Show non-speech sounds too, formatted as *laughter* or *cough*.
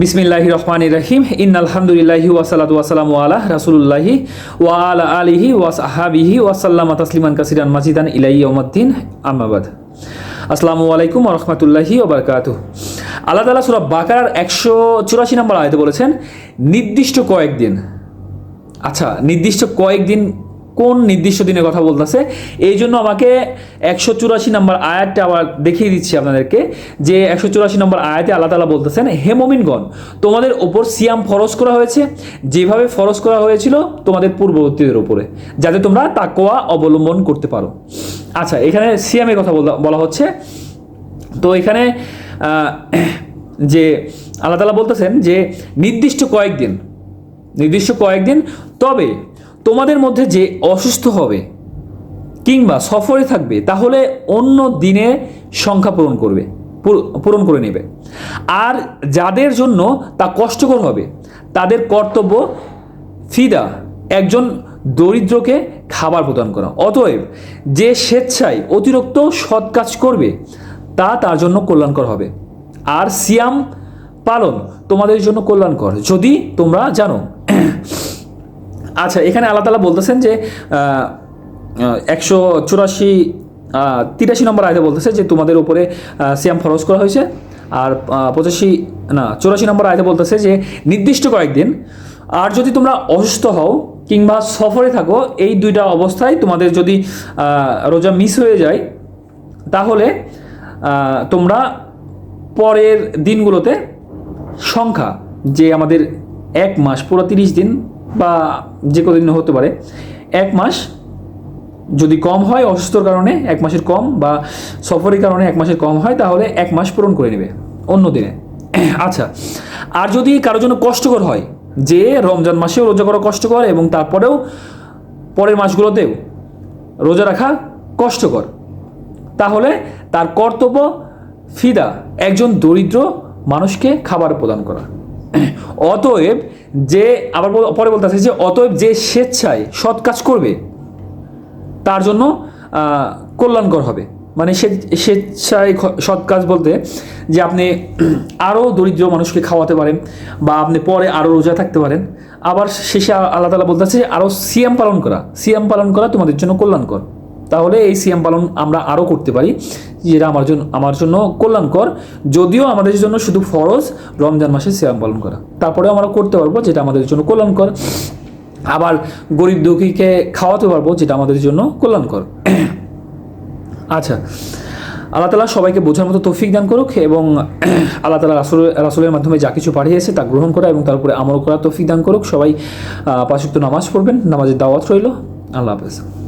বিসমিল্লাহি রহমান রহিম। ইন আলহামদুলিল্লাহি ওয়াসালাতু ওয়াসালামু আলা রাসুলুল্লাহি ওয়া আলা আলিহি ওয়াস আহাবিহি ওয়াসাল্লামা তাসলিমান কাসিরান মাজিদান ইলাই ইয়াউমাদ্দিন। আম্মাবাদ আসসালামু আলাইকুম রহমতুল্লাহি ওবরকাত আল্লাহ তালা সুরা বাকারার একশো চুরাশি নম্বর আয়তে বলেছেন, নির্দিষ্ট কয়েকদিন আচ্ছা নির্দিষ্ট কয়েকদিন কোন নির্দিষ্ট দিনের কথা বলতেছে? এই জন্য আমাকে একশো চুরাশি নম্বর আয়াতটা আবার দেখিয়ে দিচ্ছি আপনাদেরকে, যে একশো চুরাশি নম্বর আয়াতে আল্লাহ তালা বলতেছেন হেমমিনগণ তোমাদের ওপর সিয়াম ফরজ করা হয়েছে। যেভাবে ফরজ করা হয়েছিল তোমাদের পূর্ববর্তীদের উপরে, যাতে তোমরা তাকোয়া অবলম্বন করতে পারো। আচ্ছা এখানে সিয়ামের কথা বলা হচ্ছে। তো এখানে যে আল্লাহ তালা বলতেছেন যে, নির্দিষ্ট কয়েকদিন নির্দিষ্ট কয়েকদিন, তবে তোমাদের মধ্যে যে অসুস্থ হবে কিংবা সফরে থাকবে, তাহলে অন্য দিনে সংখ্যা পূরণ করবে পূরণ করে নেবে। আর যাদের জন্য তা কষ্টকর হবে, তাদের কর্তব্য ফিদা, একজন দরিদ্রকে খাবার প্রদান করা। অতএব যে স্বেচ্ছায় অতিরিক্ত সৎ কাজ করবে, তা তার জন্য কল্যাণকর হবে। আর সিয়াম পালন তোমাদের জন্য কল্যাণকর। যদি তোমরা জানো আচ্ছা এখানে আল্লাহ তালা বলতেছেন যে একশো চুরাশি তিরাশি নম্বর আয়তে বলতেছে যে তোমাদের উপরে সিয়াম ফরজ করা হয়েছে। আর পঁচাশি, না, চুরাশি নম্বর আয়তে বলতেছে যে, নির্দিষ্ট কয়েকদিন, আর যদি তোমরা অসুস্থ হও কিংবা সফরে থাকো, এই দুইটা অবস্থায় তোমাদের যদি রোজা মিস হয়ে যায়, তাহলে তোমরা পরের দিনগুলোতে সংখ্যা, যে আমাদের এক মাস, পুরো তিরিশ দিন বা যে কদিন হতে পারে। এক মাস যদি কম হয় অসুস্থর কারণে এক মাসের কম বা সফরের কারণে এক মাসের কম হয়, তাহলে এক মাস পূরণ করে নেবে অন্য দিনে। *clears throat* আচ্ছা আর যদি কারোর জন্য কষ্টকর হয়, যে রমজান মাসেও রোজা করা কষ্টকর এবং তারপরেও পরের মাসগুলোতেও রোজা রাখা কষ্টকর, তাহলে তার কর্তব্য ফিদা, একজন দরিদ্র মানুষকে খাবার প্রদান করা। *coughs* অতএব যে, আবার পরে বলতে আছে যে, অতএব যে স্বেচ্ছায় সৎ কাজ করবে, তার জন্য কল্যাণকর হবে। মানে সে, স্বেচ্ছায় সৎ কাজ বলতে যে আপনি *clears throat* আরও দরিদ্র মানুষকে খাওয়াতে পারেন, বা আপনি পরে আরও রোজা থাকতে পারেন। আবার শেষে আল্লাহ তালা বলতেছে যে আরও সিয়াম পালন করা। সিয়াম পালন করা তোমাদের জন্য কল্যাণকর। তাহলে এই সিয়াম পালন আমরা আরও করতে পারি, যেটা আমার জন্য আমার জন্য কল্যাণকর। যদিও আমাদের জন্য শুধু ফরজ রমজান মাসে সিয়াম পালন করা। তারপরে আমরা করতে পারব, যেটা আমাদের জন্য কল্যাণকর। আবার গরিব দুঃখীকে খাওয়াতে পারব, যেটা আমাদের জন্য কল্যাণকর। *clears throat* আচ্ছা আল্লাহ তালা সবাইকে বোঝার মতো তৌফিক দান করুক এবং *clears throat* আল্লাহ তালা রাসুল রাসুলের মাধ্যমে যা কিছু পাঠিয়েছে তা গ্রহণ করা এবং তার উপরে আমল করা তৌফিক দান করুক। সবাই পাঁচক্ত নামাজ পড়বেন, নামাজের দাওয়াত রইল। আল্লাহ হাফেজ।